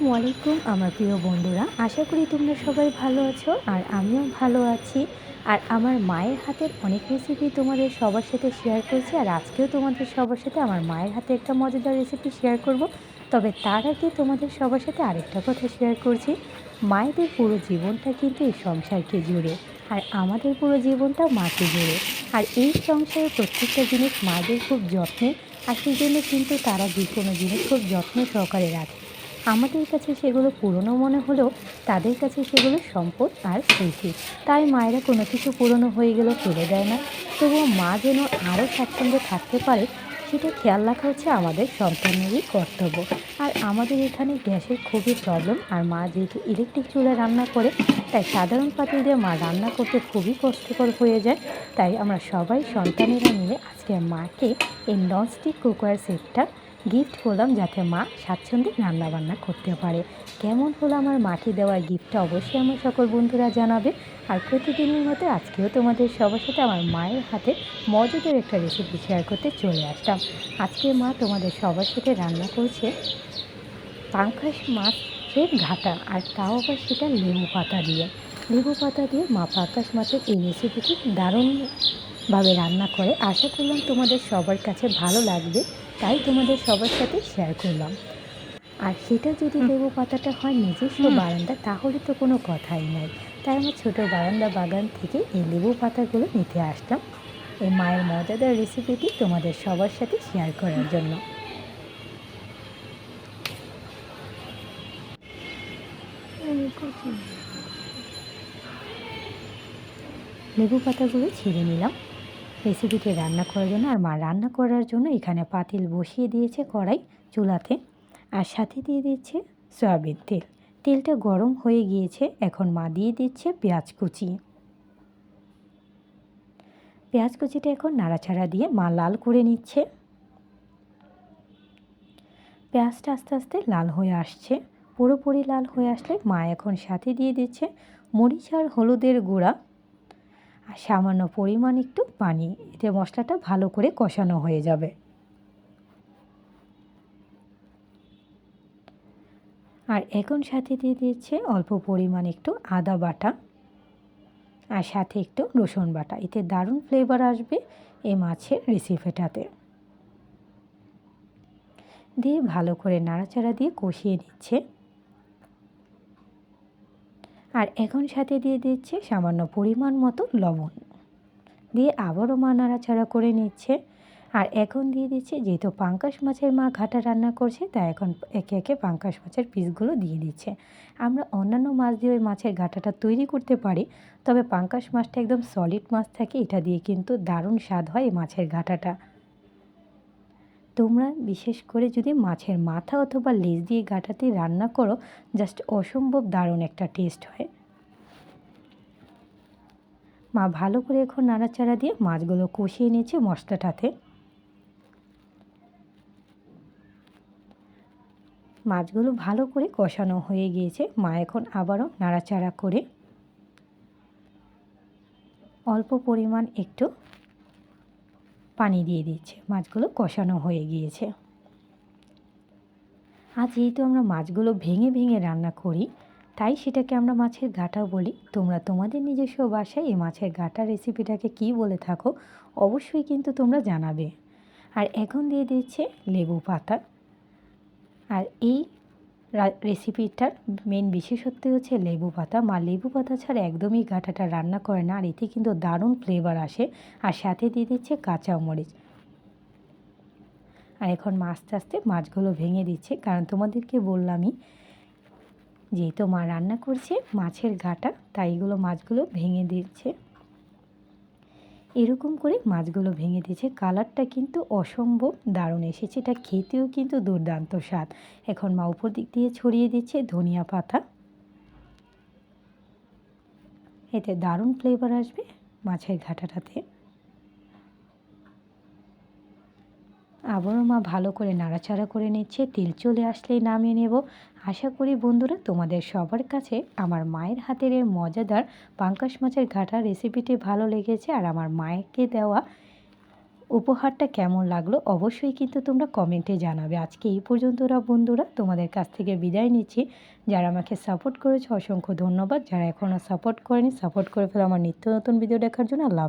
আসসালামু আলাইকুম, আমার প্রিয় বন্ধুরা। আশা করি তোমরা সবাই ভালো আছো আর আমিও ভালো আছি। আর আমার মায়ের হাতের অনেক রেসিপি তোমাদের সবার সাথে শেয়ার করছি আর আজকেও তোমাদের সবার সাথে আমার মায়ের হাতে একটা মজাদার রেসিপি শেয়ার করব। তবে তার আগে তোমাদের সবার সাথে আরেকটা কথা শেয়ার করছি। মায়েদের পুরো জীবনটা কিন্তু এই সংসারকে জুড়ে আর আমাদের পুরো জীবনটা মাকে জুড়ে। আর এই সংসারে প্রত্যেকটা জিনিস মায়েদের খুব যত্নে, আর সেই জন্য কিন্তু তারা যে কোনো জিনিস খুব যত্ন সহকারে রাখে। আমাদের কাছে সেগুলো পুরনো মনে হলেও তাদের কাছে সেগুলো সম্পদ আর স্মৃতি। তাই মায়েরা কোনো কিছু পুরনো হয়ে গেলেও ফেলে দেয় না। তবুও মা যেন আরও স্বাচ্ছন্দ্যে থাকতে পারে, সেটা খেয়াল রাখা হচ্ছে আমাদের সন্তানেরই কর্তব্য। আর আমাদের এখানে গ্যাসের খুবই প্রবলেম আর মা যেহেতু ইলেকট্রিক চুলায় রান্না করে, তাই সাধারণ পাতিল দিয়ে মা রান্না করতে খুবই কষ্টকর হয়ে যায়। তাই আমরা সবাই সন্তানেরা মিলে আজকে মাকে এই ননস্টিক কুকার সেটটা গিফট করলাম যাতে মা স্বাচ্ছন্দ্যে রান্নাবান্না করতে পারে। কেমন হলো আমার মাকে দেওয়া গিফটটা অবশ্যই আমার সকল বন্ধুরা জানাবে। আর প্রতিদিনের মতো আজকেও তোমাদের সবার সাথে আমার মায়ের হাতে মজাদার একটা রেসিপি শেয়ার করতে চলে আসলাম। আজকে মা তোমাদের সবার সাথে রান্না করছে পাঙ্খাস মাছের ঘাটা আর তাও আবার সেটা লেবু পাতা দিয়ে। লেবু পাতা দিয়ে মা পাঙ্কাশ মাছের এই রেসিপিটি দারুণভাবে রান্না করে। আশা করলাম তোমাদের সবার কাছে ভালো লাগবে। তাই তোমাদের সবার সাথে শেয়ার করলাম। আর সেটা যদি লেবু পাতাটা হয় নিজস্ব বারান্দা তাহলে তো কোনো কথাই নাই। তাই আমার ছোটো বারান্দা বাগান থেকে এই লেবু পাতাগুলো নিতে আসলাম। এই মায়ের মজাদার রেসিপিটি তোমাদের সবার সাথে শেয়ার করার জন্য। লেবু পাতাগুলো ছিঁড়ে নিলাম। রেসিপিটি রান্না করার জন্য আর মা রান্না করার জন্য এখানে পাতিল বসিয়ে দিয়েছে কড়াই চুলাতে আর সাথে দিয়ে দিচ্ছে সয়াবিন তেল। তেলটা গরম হয়ে গিয়েছে, এখন মা দিয়ে দিচ্ছে পেঁয়াজ কুচি। পেঁয়াজ কুচিটা এখন নাড়াচাড়া দিয়ে মা লাল করে নিচ্ছে। পেঁয়াজটা আস্তে আস্তে লাল হয়ে আসছে। পুরোপুরি লাল হয়ে আসলে মা এখন সাথে দিয়ে দিচ্ছে মরিচ আর হলুদের গুঁড়া। আর সামান্য পরিমাণ একটু পানি, এতে মশলাটা ভালো করে কষানো হয়ে যাবে। আর এখন সাথে দিয়ে দিচ্ছে অল্প পরিমাণ একটু আদা বাটা আর সাথে একটু রসুন বাটা। এতে দারুণ ফ্লেভার আসবে এই মাছের রেসিপিটাতে দিয়ে ভালো করে নাড়াচাড়া দিয়ে কষিয়ে নিচ্ছে। আর এখন সাথে দিয়ে দিচ্ছে সামান্য পরিমাণ মতো লবণ। দিয়ে আবারও মা নাড়াচাড়া করে নিচ্ছে। আর এখন দিয়ে দিচ্ছে যেহেতু পাঙ্কাশ মাছের মা ঘাটা রান্না করছে, তাই এখন একে একে পাঙ্কাশ মাছের পিসগুলো দিয়ে দিচ্ছে। আমরা অন্যান্য মাছ দিয়ে ওই মাছের ঘাটাটা তৈরি করতে পারি, তবে পাঙ্কাশ মাছটা একদম সলিড মাছ থাকে, এটা দিয়ে কিন্তু দারুণ স্বাদ হয় এই মাছের ঘাটাটা। তোমরা বিশেষ করে যদি মাছের মাথা অথবা লেজ দিয়ে গাঁটাতে রান্না করো, জাস্ট অসম্ভব দারুণ একটা টেস্ট হয়। মা ভালো করে এখন নাড়াচাড়া দিয়ে মাছগুলো কষিয়ে নিয়েছে মশলাটাতে। মাছগুলো ভালো করে কষানো হয়ে গিয়েছে। মা এখন আবারও নাড়াচাড়া করে অল্প পরিমাণ একটু পানি দিয়ে দিচ্ছে। মাছগুলো কষানো হয়ে গিয়েছে। আর যেহেতু আমরা মাছগুলো ভেঙে ভেঙে রান্না করি, তাই সেটাকে আমরা মাছের গাটা বলি। তোমরা তোমাদের নিজস্ব বাসায় এই মাছের গাটা রেসিপিটাকে কি বলে থাকো, অবশ্যই কিন্তু তোমরা জানাবে। আর এখন দিয়ে দিচ্ছে লেবু পাতা। আর এই রেসিপিটার মেন বিশেষত্ব হচ্ছে লেবু পাতা। মা, লেবু পাতা ছাড়া একদমই গাঁটাটা রান্না করে না, আর এতে কিন্তু দারুণ ফ্লেভার আসে। আর সাথে দিয়ে দিচ্ছে কাঁচা মরিচ। আর এখন আস্তে আস্তে মাছগুলো ভেঙে দিচ্ছে। কারণ তোমাদেরকে বললামই যেহেতু মা রান্না করছে মাছের ঘাটা তাই এগুলো মাছগুলো ভেঙে দিচ্ছে। এরকম করে মাছগুলো ভেঙে দিয়েছে। কালারটা কিন্তু অসম্ভব, দারুণ এসেছে। এটা খেতেও কিন্তু দুর্দান্ত স্বাদ। এখন মা উপর দিক দিয়ে ছড়িয়ে দিচ্ছে ধনিয়া পাতা। এতে দারুণ ফ্লেভার আসবে মাছের ঘাটাটাতে। আবারও মা ভালো করে নাড়াচাড়া করে নিচ্ছে, তেল চলে আসলেই নামিয়ে নেব। আশা করি বন্ধুরা তোমাদের সবার কাছে আমার মায়ের হাতের এর মজাদার পাঙ্কাশ মাছের ঘাটা রেসিপিটি ভালো লেগেছে আর আমার মায়েরকে দেওয়া উপহারটা কেমন লাগল অবশ্যই কিন্তু তোমরা কমেন্টে জানাবে। আজকে এই পর্যন্তরা বন্ধুরা, তোমাদের কাছ থেকে বিদায় নিচ্ছি। যারা আমাকে সাপোর্ট করেছে, অসংখ্য ধন্যবাদ। যারা এখনও সাপোর্ট করেনি সাপোর্ট করে ফেলো। আমার নিত্য নতুন ভিডিও দেখার জন্য আল্লাহ।